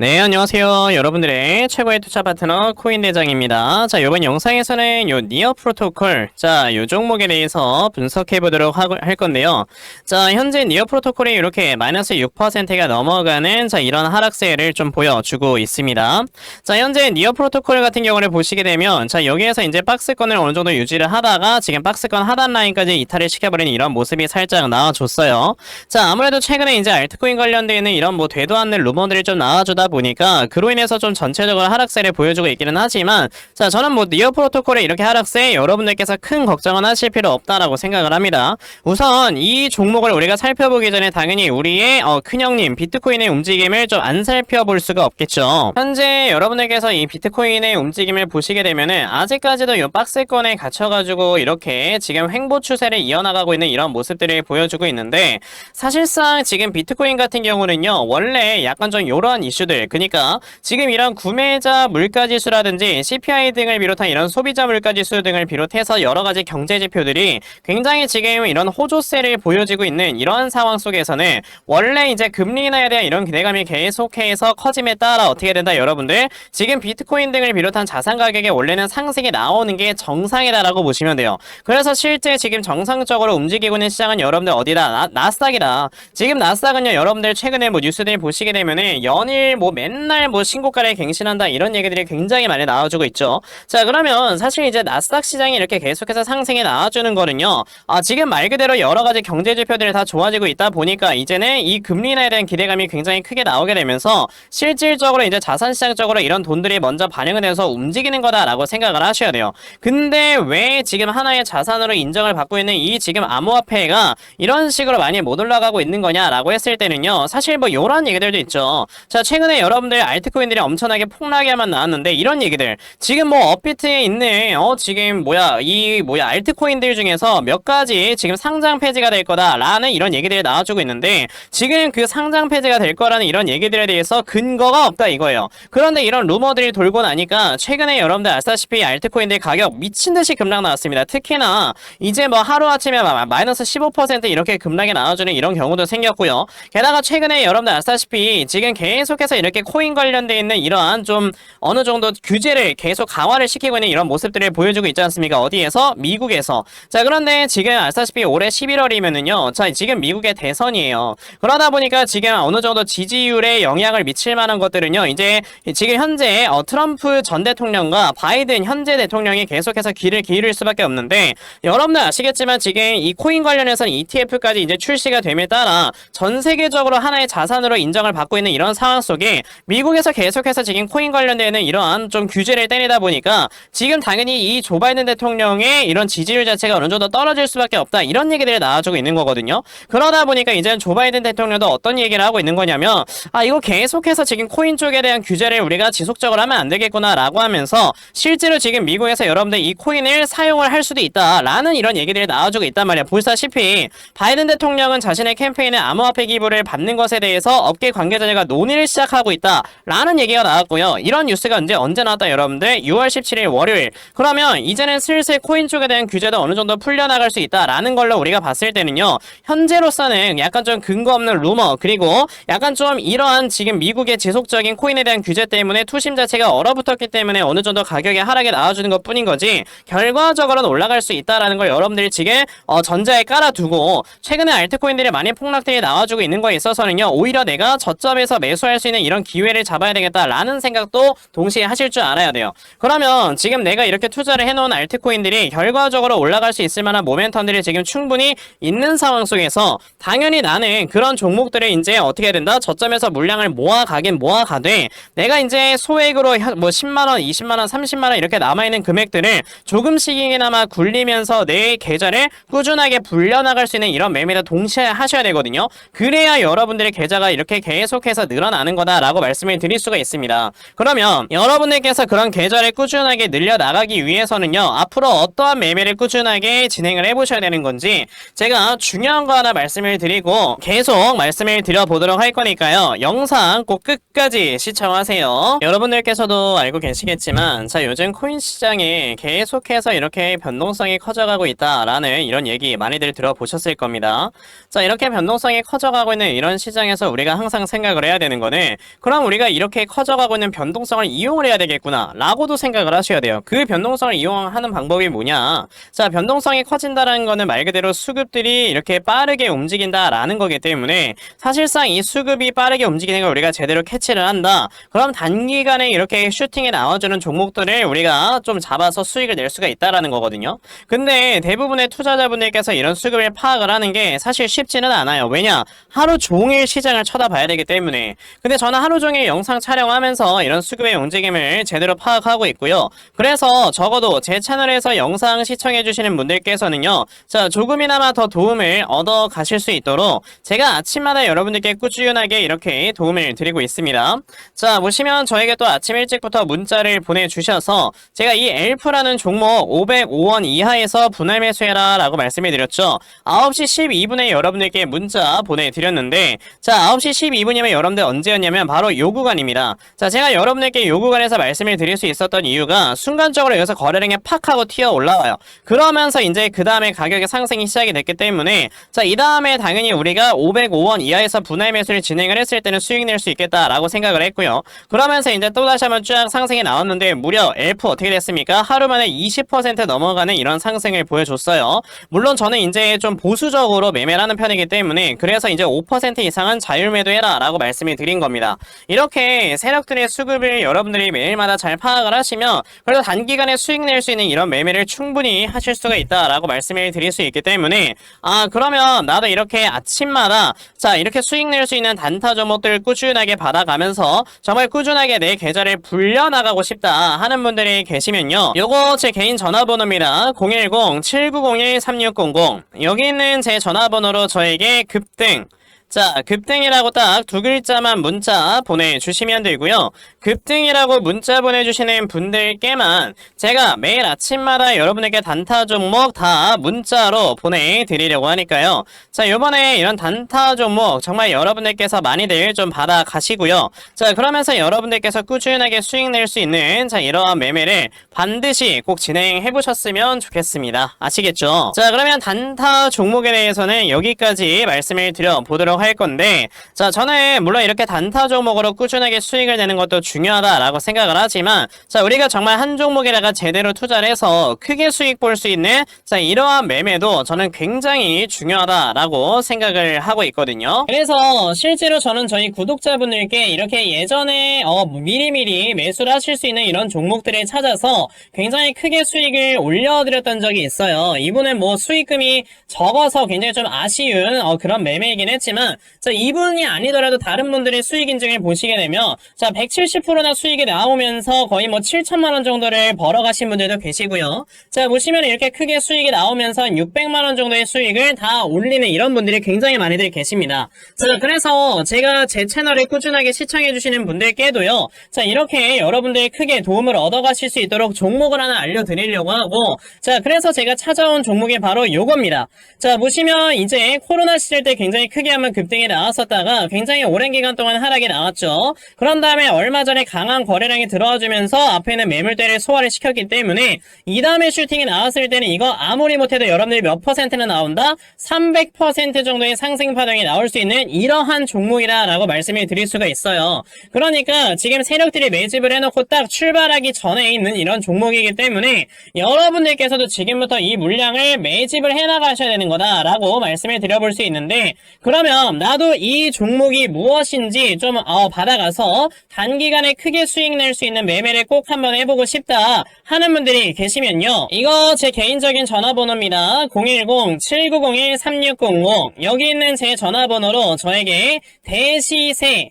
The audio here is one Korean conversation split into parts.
네, 안녕하세요. 여러분들의 최고의 투자 파트너 코인 대장입니다. 자, 이번 영상에서는 요 니어 프로토콜, 자, 요 종목에 대해서 분석해 보도록 하- 할 건데요. 자, 현재 니어 프로토콜이 이렇게 마이너스 6%가 넘어가는 자, 이런 하락세를 좀 보여주고 있습니다. 자, 현재 니어 프로토콜 같은 경우를 보시게 되면 자, 여기에서 이제 박스권을 어느 정도 유지를 하다가 지금 박스권 하단 라인까지 이탈을 시켜버리는 이런 모습이 살짝 나와줬어요. 자, 아무래도 최근에 이제 알트코인 관련되어 있는 이런 뭐 되도 않는 루머들이 좀 나와주다 보니까 그로 인해서 좀 전체적으로 하락세를 보여주고 있기는 하지만 자, 저는 뭐 니어 프로토콜의 이렇게 하락세 여러분들께서 큰 걱정은 하실 필요 없다라고 생각을 합니다. 우선 이 종목을 우리가 살펴보기 전에 당연히 우리의 어, 큰형님 비트코인의 움직임을 좀 안 살펴볼 수가 없겠죠. 현재 여러분들께서 이 비트코인의 움직임을 보시게 되면은 아직까지도 이 박스권에 갇혀가지고 이렇게 지금 횡보 추세를 이어나가고 있는 이런 모습들을 보여주고 있는데 사실상 지금 비트코인 같은 경우는요 원래 약간 좀 이러한 이슈들 그러니까 지금 이런 구매자 물가지수라든지 CPI 등을 비롯한 이런 소비자 물가지수 등을 비롯해서 여러 가지 경제 지표들이 굉장히 지금 이런 호조세를 보여지고 있는 이러한 상황 속에서는 원래 이제 금리 인하에 대한 이런 기대감이 계속해서 커짐에 따라 어떻게 된다 여러분들 지금 비트코인 등을 비롯한 자산 가격에 원래는 상승이 나오는 게 정상이다라고 보시면 돼요. 그래서 실제 지금 정상적으로 움직이고 있는 시장은 여러분들 어디다 나, 나스닥이다. 지금 나스닥은요 여러분들 최근에 뭐 뉴스들 보시게 되면은 연일 뭐 맨날 뭐 신고가를 갱신한다 이런 얘기들이 굉장히 많이 나와주고 있죠. 자 그러면 사실 이제 나스닥 시장이 이렇게 계속해서 상승이 나와주는 거는요. 아 지금 말 그대로 여러 가지 경제 지표들이 다 좋아지고 있다 보니까 이제는 이 금리 인하에 대한 기대감이 굉장히 크게 나오게 되면서 실질적으로 이제 자산 시장적으로 이런 돈들이 먼저 반영을 해서 움직이는 거다라고 생각을 하셔야 돼요. 근데 왜 지금 하나의 자산으로 인정을 받고 있는 이 지금 암호화폐가 이런 식으로 많이 못 올라가고 있는 거냐라고 했을 때는요. 사실 뭐 이런 얘기들도 있죠. 자 최근에 여러분들 알트코인들이 엄청나게 폭락에만 나왔는데 이런 얘기들 지금 뭐 업비트에 있는 어 지금 뭐야 이 뭐야 알트코인들 중에서 몇 가지 지금 상장 폐지가 될 거다라는 이런 얘기들이 나와주고 있는데 지금 그 상장 폐지가 될 거라는 이런 얘기들에 대해서 근거가 없다 이거예요. 그런데 이런 루머들이 돌고 나니까 최근에 여러분들 아시다시피 알트코인들 가격 미친 듯이 급락 나왔습니다. 특히나 이제 뭐 하루 아침에 마- 마이너스 15% 이렇게 급락이 나와주는 이런 경우도 생겼고요. 게다가 최근에 여러분들 아시다시피 지금 계속해서 이렇게 코인 관련돼 있는 이러한 좀 어느 정도 규제를 계속 강화를 시키고 있는 이런 모습들을 보여주고 있지 않습니까? 어디에서? 미국에서. 자 그런데 지금 아시다시피 올해 11월이면은요. 자 지금 미국의 대선이에요. 그러다 보니까 지금 어느 정도 지지율에 영향을 미칠 만한 것들은요. 이제 지금 현재 어, 트럼프 전 대통령과 바이든 현재 대통령이 계속해서 길을 기울일 수밖에 없는데 여러분들 아시겠지만 지금 이 코인 관련해서는 ETF까지 이제 출시가 됨에 따라 전 세계적으로 하나의 자산으로 인정을 받고 있는 이런 상황 속에 미국에서 계속해서 지금 코인 관련되는 이러한 좀 규제를 때리다 보니까 지금 당연히 이 조 바이든 대통령의 이런 지지율 자체가 어느 정도 떨어질 수밖에 없다 이런 얘기들이 나와주고 있는 거거든요. 그러다 보니까 이제는 조 바이든 대통령도 어떤 얘기를 하고 있는 거냐면 아 이거 계속해서 지금 코인 쪽에 대한 규제를 우리가 지속적으로 하면 안 되겠구나라고 하면서 실제로 지금 미국에서 여러분들 이 코인을 사용을 할 수도 있다라는 이런 얘기들이 나와주고 있단 말이야. 보시다시피 바이든 대통령은 자신의 캠페인에 암호화폐 기부를 받는 것에 대해서 업계 관계자들과 논의를 시작하 고 있다 라는 얘기가 나왔고요. 이런 뉴스가 이제 언제 나왔다 여러분들 6월 17일 월요일. 그러면 이제는 슬슬 코인 쪽에 대한 규제도 어느 정도 풀려나갈 수 있다라는 걸로 우리가 봤을 때는요. 현재로서는 약간 좀 근거 없는 루머 그리고 약간 좀 이러한 지금 미국의 지속적인 코인에 대한 규제 때문에 투심 자체가 얼어붙었기 때문에 어느 정도 가격의 하락에 나와주는 것 뿐인 거지 결과적으로는 올라갈 수 있다라는 걸 여러분들이 지금 어, 전자에 깔아두고 최근에 알트코인들이 많이 폭락들이 나와주고 있는 거에 있어서는요 오히려 내가 저점에서 매수할 수 있는 이런 기회를 잡아야 되겠다라는 생각도 동시에 하실 줄 알아야 돼요. 그러면 지금 내가 이렇게 투자를 해놓은 알트코인들이 결과적으로 올라갈 수 있을 만한 모멘텀들이 지금 충분히 있는 상황 속에서 당연히 나는 그런 종목들을 이제 어떻게 해야 된다? 저점에서 물량을 모아가긴 모아가되 내가 이제 소액으로 현- 뭐 10만원 20만원 30만원 이렇게 남아있는 금액들을 조금씩이나마 굴리면서 내 계좌를 꾸준하게 불려나갈 수 있는 이런 매매도 동시에 하셔야 되거든요. 그래야 여러분들의 계좌가 이렇게 계속해서 늘어나는 거다 라고 말씀을 드릴 수가 있습니다. 그러면 여러분들께서 그런 계좌를 꾸준하게 늘려나가기 위해서는요 앞으로 어떠한 매매를 꾸준하게 진행을 해보셔야 되는 건지 제가 중요한 거 하나 말씀을 드리고 계속 말씀을 드려보도록 할 거니까요. 영상 꼭 끝까지 시청하세요. 여러분들께서도 알고 계시겠지만 자 요즘 코인 시장에 계속해서 이렇게 변동성이 커져가고 있다라는 이런 얘기 많이들 들어보셨을 겁니다. 자 이렇게 변동성이 커져가고 있는 이런 시장에서 우리가 항상 생각을 해야 되는 거는 그럼 우리가 이렇게 커져가고 있는 변동성을 이용을 해야 되겠구나 라고도 생각을 하셔야 돼요. 그 변동성을 이용하는 방법이 뭐냐 자 변동성이 커진다는 거는 말 그대로 수급들이 이렇게 빠르게 움직인다라는 거기 때문에 사실상 이 수급이 빠르게 움직이는 걸 우리가 제대로 캐치를 한다. 그럼 단기간에 이렇게 슈팅에 나와주는 종목들을 우리가 좀 잡아서 수익을 낼 수가 있다라는 거거든요. 근데 대부분의 투자자분들께서 이런 수급을 파악을 하는 게 사실 쉽지는 않아요. 왜냐? 하루 종일 시장을 쳐다봐야 되기 때문에. 근데 저는 하루 종일 영상 촬영하면서 이런 수급의 움직임을 제대로 파악하고 있고요. 그래서 적어도 제 채널에서 영상 시청해주시는 분들께서는요. 자, 조금이나마 더 도움을 얻어 가실 수 있도록 제가 아침마다 여러분들께 꾸준하게 이렇게 도움을 드리고 있습니다. 자, 보시면 저에게 또 아침 일찍부터 문자를 보내주셔서 제가 이 엘프라는 종목 505원 이하에서 분할 매수해라 라고 말씀을 드렸죠. 9시 12분에 여러분들께 문자 보내드렸는데 자, 9시 12분이면 여러분들 언제였냐면 바로 요 구간입니다. 자, 제가 여러분들께 요 구간에서 말씀을 드릴 수 있었던 이유가 순간적으로 여기서 거래량이 팍 하고 튀어 올라와요. 그러면서 이제 그 다음에 가격의 상승이 시작이 됐기 때문에 자, 이 다음에 당연히 우리가 505원 이하에서 분할 매수를 진행을 했을 때는 수익 낼 수 있겠다라고 생각을 했고요. 그러면서 이제 또 다시 한번 쫙 상승이 나왔는데 무려 엘프 어떻게 됐습니까? 하루 만에 20% 넘어가는 이런 상승을 보여줬어요. 물론 저는 이제 좀 보수적으로 매매를 하는 편이기 때문에 그래서 이제 5% 이상은 자율 매도해라 라고 말씀을 드린 겁니다. 이렇게 세력들의 수급을 여러분들이 매일마다 잘 파악을 하시면 그래도 단기간에 수익 낼 수 있는 이런 매매를 충분히 하실 수가 있다라고 말씀을 드릴 수 있기 때문에 아 그러면 나도 이렇게 아침마다 자 이렇게 수익 낼 수 있는 단타 종목들 꾸준하게 받아가면서 정말 꾸준하게 내 계좌를 불려나가고 싶다 하는 분들이 계시면요. 요거 제 개인 전화번호입니다. 010-7901-3600 여기 있는 제 전화번호로 저에게 급등 자, 급등이라고 딱 두 글자만 문자 보내주시면 되고요. 급등이라고 문자 보내주시는 분들께만 제가 매일 아침마다 여러분에게 단타 종목 다 문자로 보내드리려고 하니까요. 자, 요번에 이런 단타 종목 정말 여러분들께서 많이들 좀 받아 가시고요. 자, 그러면서 여러분들께서 꾸준하게 수익 낼 수 있는 자, 이러한 매매를 반드시 꼭 진행해 보셨으면 좋겠습니다. 아시겠죠? 자, 그러면 단타 종목에 대해서는 여기까지 말씀을 드려 보도록 할 건데, 자, 저는 물론 이렇게 단타 종목으로 꾸준하게 수익을 내는 것도 중요하다라고 생각을 하지만, 자, 우리가 정말 한 종목에다가 제대로 투자를 해서 크게 수익 볼 수 있는, 자, 이러한 매매도 저는 굉장히 중요하다라고 생각을 하고 있거든요. 그래서 실제로 저는 저희 구독자분들께 이렇게 예전에, 어, 미리미리 매수를 하실 수 있는 이런 종목들을 찾아서 굉장히 크게 수익을 올려드렸던 적이 있어요. 이분은 뭐 수익금이 적어서 굉장히 좀 아쉬운, 어, 그런 매매이긴 했지만, 자, 이분이 아니더라도 다른 분들의 수익 인증을 보시게 되면, 자, 170%나 수익이 나오면서 거의 뭐 7천만 원 정도를 벌어가신 분들도 계시고요. 자, 보시면 이렇게 크게 수익이 나오면서 600만 원 정도의 수익을 다 올리는 이런 분들이 굉장히 많이들 계십니다. 자, 그래서 제가 제 채널을 꾸준하게 시청해주시는 분들께도요, 자, 이렇게 여러분들이 크게 도움을 얻어가실 수 있도록 종목을 하나 알려드리려고 하고, 자, 그래서 제가 찾아온 종목이 바로 요겁니다. 자, 보시면 이제 코로나 시절 때 굉장히 크게 한번 급등이 나왔었다가 굉장히 오랜 기간 동안 하락이 나왔죠. 그런 다음에 얼마 전에 강한 거래량이 들어와주면서 앞에는 매물대를 소화를 시켰기 때문에 이 다음에 슈팅이 나왔을 때는 이거 아무리 못해도 여러분들이 몇 퍼센트는 나온다? 300% 정도의 상승 파동이 나올 수 있는 이러한 종목이다라고 말씀을 드릴 수가 있어요. 그러니까 지금 세력들이 매집을 해놓고 딱 출발하기 전에 있는 이런 종목이기 때문에 여러분들께서도 지금부터 이 물량을 매집을 해나가셔야 되는 거다라고 말씀을 드려볼 수 있는데 그러면 나도 이 종목이 무엇인지 좀 어, 받아가서 단기간에 크게 수익 낼 수 있는 매매를 꼭 한번 해보고 싶다 하는 분들이 계시면요. 이거 제 개인적인 전화번호입니다. 010-7901-3600 여기 있는 제 전화번호로 저에게 대시세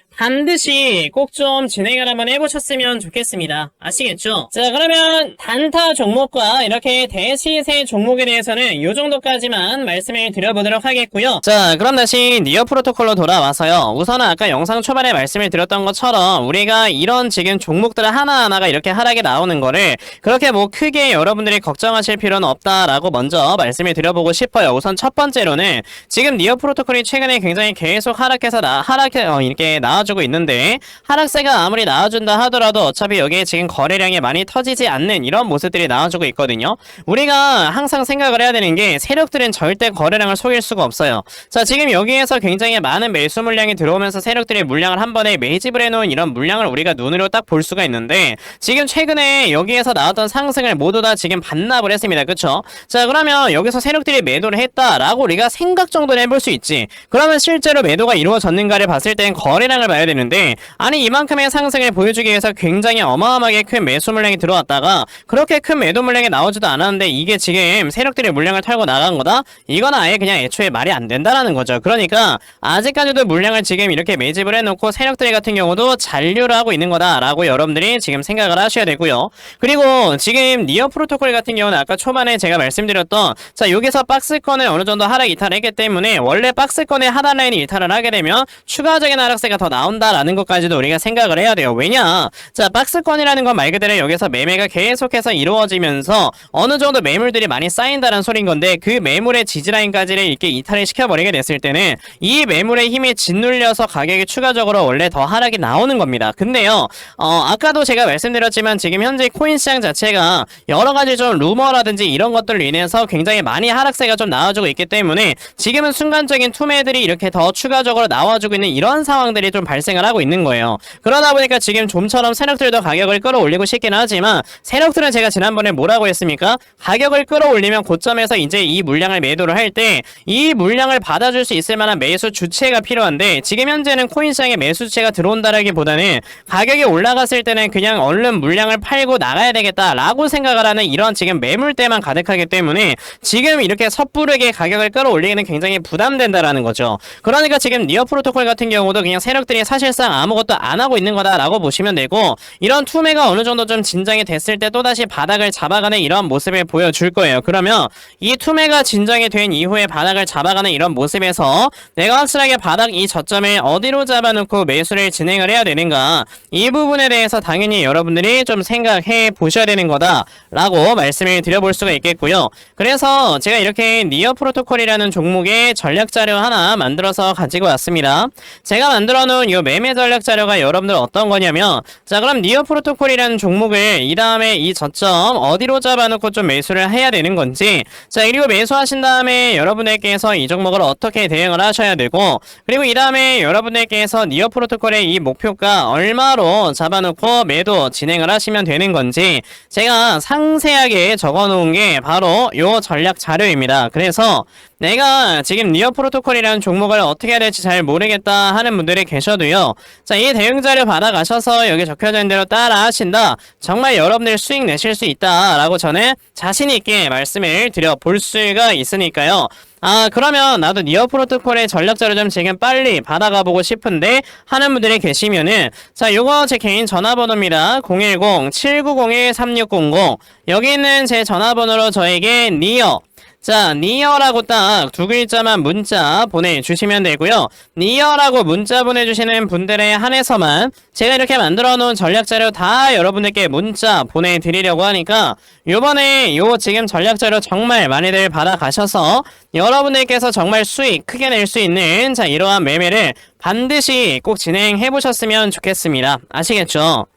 반드시 꼭 좀 진행을 한번 해보셨으면 좋겠습니다. 아시겠죠? 자, 그러면 단타 종목과 이렇게 대시세 종목에 대해서는 이 정도까지만 말씀을 드려보도록 하겠고요. 자, 그럼 다시 니어 프로토콜로 돌아와서요. 우선은 아까 영상 초반에 말씀을 드렸던 것처럼 우리가 이런 지금 종목들 하나하나가 이렇게 하락이 나오는 거를 그렇게 뭐 크게 여러분들이 걱정하실 필요는 없다라고 먼저 말씀을 드려보고 싶어요. 우선 첫 번째로는 지금 니어 프로토콜이 최근에 굉장히 계속 하락해서 나, 하락해, 어, 이렇게 나와 주고 있는데 하락세가 아무리 나와준다 하더라도 어차피 여기에 지금 거래량이 많이 터지지 않는 이런 모습들이 나와주고 있거든요. 우리가 항상 생각을 해야 되는 게 세력들은 절대 거래량을 속일 수가 없어요. 자, 지금 여기에서 굉장히 많은 매수 물량이 들어오면서 세력들이 물량을 한 번에 매집을 해놓은 이런 물량을 우리가 눈으로 딱 볼 수가 있는데 지금 최근에 여기에서 나왔던 상승을 모두 다 지금 반납을 했습니다. 그쵸? 자, 그러면 여기서 세력들이 매도를 했다라고 우리가 생각 정도는 해볼 수 있지. 그러면 실제로 매도가 이루어졌는가를 봤을 땐 거래량을 봐야 되는데 아니 이만큼의 상승을 보여주기 위해서 굉장히 어마어마하게 큰 매수 물량이 들어왔다가 그렇게 큰 매도 물량이 나오지도 않았는데 이게 지금 세력들이 물량을 털고 나간 거다? 이건 아예 그냥 애초에 말이 안 된다라는 거죠. 그러니까 아직까지도 물량을 지금 이렇게 매집을 해놓고 세력들 같은 경우도 잔류를 하고 있는 거다라고 여러분들이 지금 생각을 하셔야 되고요. 그리고 지금 니어 프로토콜 같은 경우는 아까 초반에 제가 말씀드렸던 자 여기서 박스권을 어느 정도 하락 이탈했기 때문에 원래 박스권의 하단 라인이 이탈을 하게 되면 추가적인 하락세가 더 나 온다라는 것까지도 우리가 생각을 해야 돼요. 왜냐? 자 박스권이라는 건 말 그대로 여기서 매매가 계속해서 이루어지면서 어느 정도 매물들이 많이 쌓인다는 소린 건데 그 매물의 지지라인까지를 이렇게 이탈을 시켜버리게 됐을 때는 이 매물의 힘이 짓눌려서 가격이 추가적으로 원래 더 하락이 나오는 겁니다. 근데요, 어, 아까도 제가 말씀드렸지만 지금 현재 코인 시장 자체가 여러 가지 좀 루머라든지 이런 것들로 인해서 굉장히 많이 하락세가 좀 나와주고 있기 때문에 지금은 순간적인 투매들이 이렇게 더 추가적으로 나와주고 있는 이런 상황들이 좀 발생을 하고 있는 거예요. 그러다 보니까 지금 좀처럼 세력들도 가격을 끌어올리고 싶긴 하지만 세력들은 제가 지난번에 뭐라고 했습니까? 가격을 끌어올리면 고점에서 이제 이 물량을 매도를 할 때 이 물량을 받아줄 수 있을 만한 매수 주체가 필요한데 지금 현재는 코인 시장에 매수 주체가 들어온다라기보다는 가격이 올라갔을 때는 그냥 얼른 물량을 팔고 나가야 되겠다라고 생각을 하는 이런 지금 매물대만 가득하기 때문에 지금 이렇게 섣부르게 가격을 끌어올리기는 굉장히 부담된다라는 거죠. 그러니까 지금 니어 프로토콜 같은 경우도 그냥 세력들이 사실상 아무것도 안 하고 있는 거다라고 보시면 되고 이런 투매가 어느 정도 좀 진정이 됐을 때 또다시 바닥을 잡아가는 이런 모습을 보여줄 거예요. 그러면 이 투매가 진정이 된 이후에 바닥을 잡아가는 이런 모습에서 내가 확실하게 바닥 이 저점을 어디로 잡아놓고 매수를 진행을 해야 되는가 이 부분에 대해서 당연히 여러분들이 좀 생각해 보셔야 되는 거다라고 말씀을 드려볼 수가 있겠고요. 그래서 제가 이렇게 니어 프로토콜이라는 종목의 전략 자료 하나 만들어서 가지고 왔습니다. 제가 만들어 놓은 이 매매 전략 자료가 여러분들 어떤 거냐면 자 그럼 니어 프로토콜이라는 종목을 이 다음에 이 저점 어디로 잡아놓고 좀 매수를 해야 되는 건지 자 그리고 매수하신 다음에 여러분들께서 이 종목을 어떻게 대응을 하셔야 되고 그리고 이 다음에 여러분들께서 니어 프로토콜의 이 목표가 얼마로 잡아놓고 매도 진행을 하시면 되는 건지 제가 상세하게 적어 놓은 게 바로 요 전략 자료입니다. 그래서 내가 지금 니어 프로토콜이라는 종목을 어떻게 해야 될지 잘 모르겠다 하는 분들이 계셔도요. 자, 이 대응 자료 받아가셔서 여기 적혀져 있는 대로 따라 하신다. 정말 여러분들 수익 내실 수 있다라고 저는 자신 있게 말씀을 드려 볼 수가 있으니까요. 아 그러면 나도 니어 프로토콜의 전략 자료 좀 지금 빨리 받아가 보고 싶은데 하는 분들이 계시면은 자 요거 제 개인 전화번호입니다 010-7901-3600 여기 있는 제 전화번호로 저에게 니어 자, 니어라고 딱 두 글자만 문자 보내주시면 되고요. 니어라고 문자 보내주시는 분들에 한해서만 제가 이렇게 만들어 놓은 전략 자료 다 여러분들께 문자 보내드리려고 하니까 요번에 요 지금 전략 자료 정말 많이들 받아가셔서 여러분들께서 정말 수익 크게 낼 수 있는 자 이러한 매매를 반드시 꼭 진행해 보셨으면 좋겠습니다. 아시겠죠?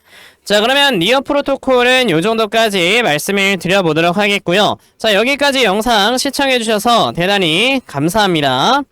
자 그러면 니어 프로토콜은 요 정도까지 말씀을 드려보도록 하겠고요. 자 여기까지 영상 시청해주셔서 대단히 감사합니다.